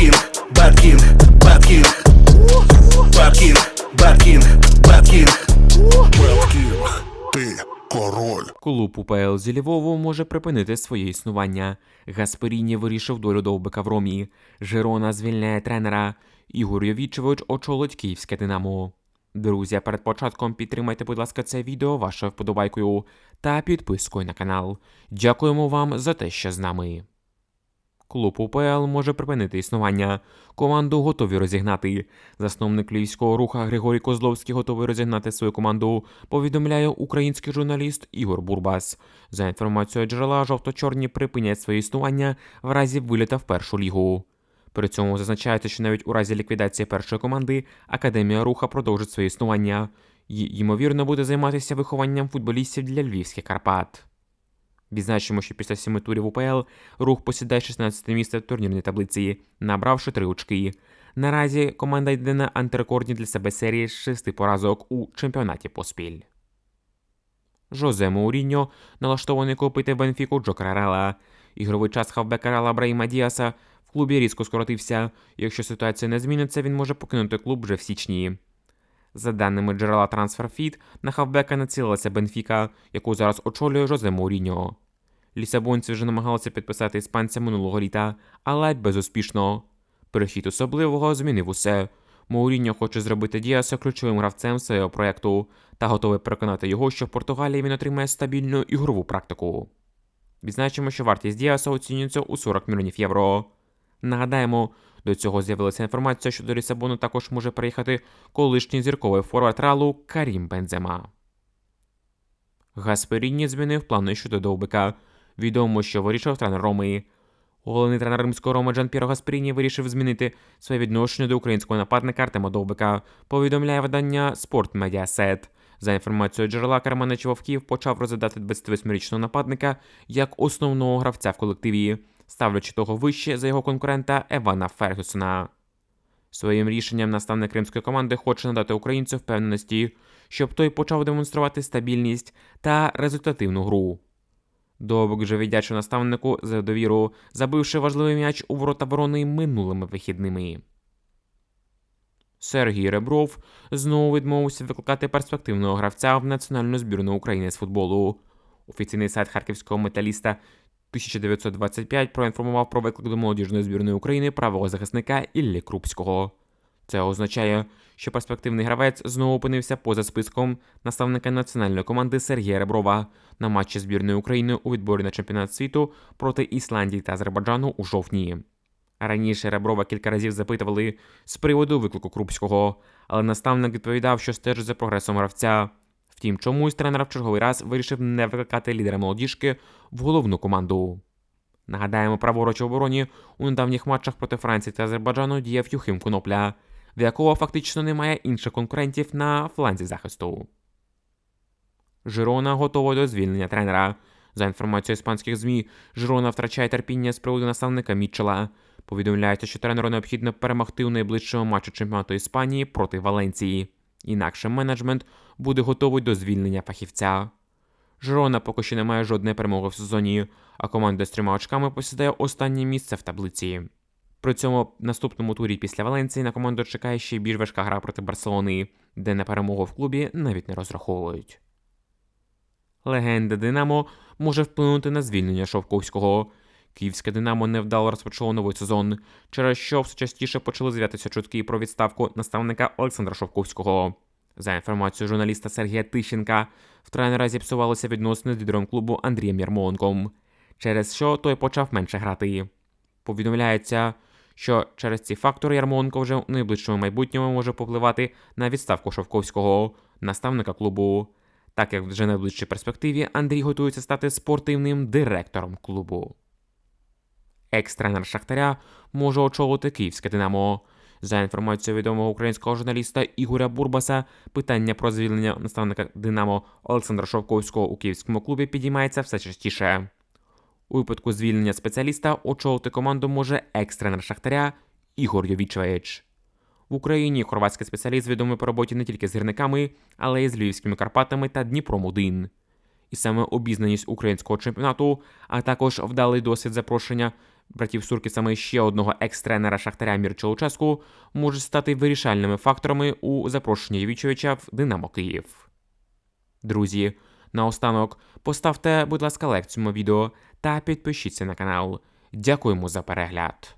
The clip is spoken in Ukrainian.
Bad King, Bad King, Bad King. Беткін, ти король. Клуб УПЛ зі Львову може припинити своє існування. Гасперіні вирішив долю довбика в Ромі. Жирона звільняє тренера. Ігор Йовічевич очолить київське Динамо. Друзі, перед початком підтримайте, будь ласка, це відео вашою вподобайкою та підпискою на канал. Дякуємо вам за те, що з нами. Клуб УПЛ може припинити існування. Команду готові розігнати. Засновник львівського руха Григорій Козловський готовий розігнати свою команду. Повідомляє український журналіст Ігор Бурбас. За інформацією джерела, жовто-чорні припинять своє існування в разі виліта в першу лігу. При цьому зазначається, що навіть у разі ліквідації першої команди Академія Руха продовжить своє існування і, ймовірно, буде займатися вихованням футболістів для львівських Карпат. Відзначимо, що після сіми турів УПЛ рух посідає 16 місце в турнірній таблиці, набравши три очки. Наразі команда йде на антирекордні для себе серії з шести поразок у чемпіонаті поспіль. Жозе Мауріньо налаштований купити Бенфіку Джокера Рела. Ігровий час хавбека Рела Брайма Діаса в клубі різко скоротився. Якщо ситуація не зміниться, він може покинути клуб вже в січні. За даними джерела TransferFeed, на хавбека націлилася Бенфіка, яку зараз очолює Жозе Мауріньо. Лісабонці вже намагалися підписати іспанця минулого літа, але безуспішно. Перехід особливого змінив усе. Мауріньо хоче зробити Діаса ключовим гравцем свого проєкту та готовий переконати його, що в Португалії він отримає стабільну ігрову практику. Відзначимо, що вартість Діаса оцінюється у 40 мільйонів євро. Нагадаємо, до цього з'явилася інформація, що до Лісабону також може приїхати колишній зірковий форвард Ралу Карім Бензема. Гасперіні змінив плани щодо довбика. Відомо, що вирішив тренер Роми. Головний тренер римського Роми Джан Піро Гасперіні вирішив змінити своє відношення до українського нападника Артема Довбика, повідомляє видання Sport Mediaset. За інформацією джерела, Карманич Вовків почав розглядати 28-річного нападника як основного гравця в колективі, ставлячи того вище за його конкурента Евана Фергюсона. Своїм рішенням наставник кримської команди хоче надати українцю впевненості, щоб той почав демонструвати стабільність та результативну гру. Довбик же віддячив наставнику за довіру, забивши важливий м'яч у ворота ворони минулими вихідними. Сергій Ребров знову відмовився викликати перспективного гравця в національну збірну України з футболу. Офіційний сайт харківського металіста 1925 проінформував про виклик до молодіжної збірної України правого захисника Іллі Крупського. Це означає, що перспективний гравець знову опинився поза списком наставника національної команди Сергія Реброва на матчі збірної України у відборі на чемпіонат світу проти Ісландії та Азербайджану у жовтні. Раніше Реброва кілька разів запитували з приводу виклику Крупського, але наставник відповідав, що стежить за прогресом гравця. Втім, чомусь тренер в черговий раз вирішив не викликати лідера молодіжки в головну команду. Нагадаємо, праворуч в обороні у недавніх матчах проти Франції та Азербайджану діяв Юхим Конопля, в якого фактично немає інших конкурентів на фланзі захисту. Жирона готова до звільнення тренера. За інформацією іспанських ЗМІ, Жирона втрачає терпіння з приводу наставника Мітчела. Повідомляється, що тренеру необхідно перемогти у найближчому матчі чемпіонату Іспанії проти Валенції. Інакше менеджмент буде готовий до звільнення фахівця. Жирона поки що не має жодної перемоги в сезоні, а команда з трьома очками посідає останнє місце в таблиці. При цьому наступному турі після Валенції на команду чекає ще більш важка гра проти Барселони, де на перемогу в клубі навіть не розраховують. Легенда Динамо може вплинути на звільнення Шовковського. Київське Динамо невдало розпочало новий сезон, через що все частіше почали з'являтися чутки про відставку наставника Олександра Шовковського. За інформацією журналіста Сергія Тищенка, в тренера зіпсувалися відносини з лідером клубу Андрієм Ярмоленком, через що той почав менше грати. Повідомляється, що через ці фактори Ярмоленко вже у найближчому майбутньому може попливати на відставку Шовковського, наставника клубу, так як вже в найближчій перспективі Андрій готується стати спортивним директором клубу. Екс-тренер Шахтаря може очолити київське Динамо. За інформацією відомого українського журналіста Ігоря Бурбаса, питання про звільнення наставника Динамо Олександра Шовковського у київському клубі підіймається все частіше. У випадку звільнення спеціаліста очолити команду може екс-тренер Шахтаря Ігор Йовічевич. В Україні хорватський спеціаліст відомий по роботі не тільки з гірниками, але й з львівськими Карпатами та Дніпром 1 І саме обізнаність українського чемпіонату, а також вдалий досвід запрошення братів Суркісами ще одного екс-тренера Шахтаря Мірча Луческу можуть стати вирішальними факторами у запрошенні Євічовича в Динамо Київ. Друзі, наостанок поставте, будь лайк цьому відео та підпишіться на канал. Дякуємо за перегляд.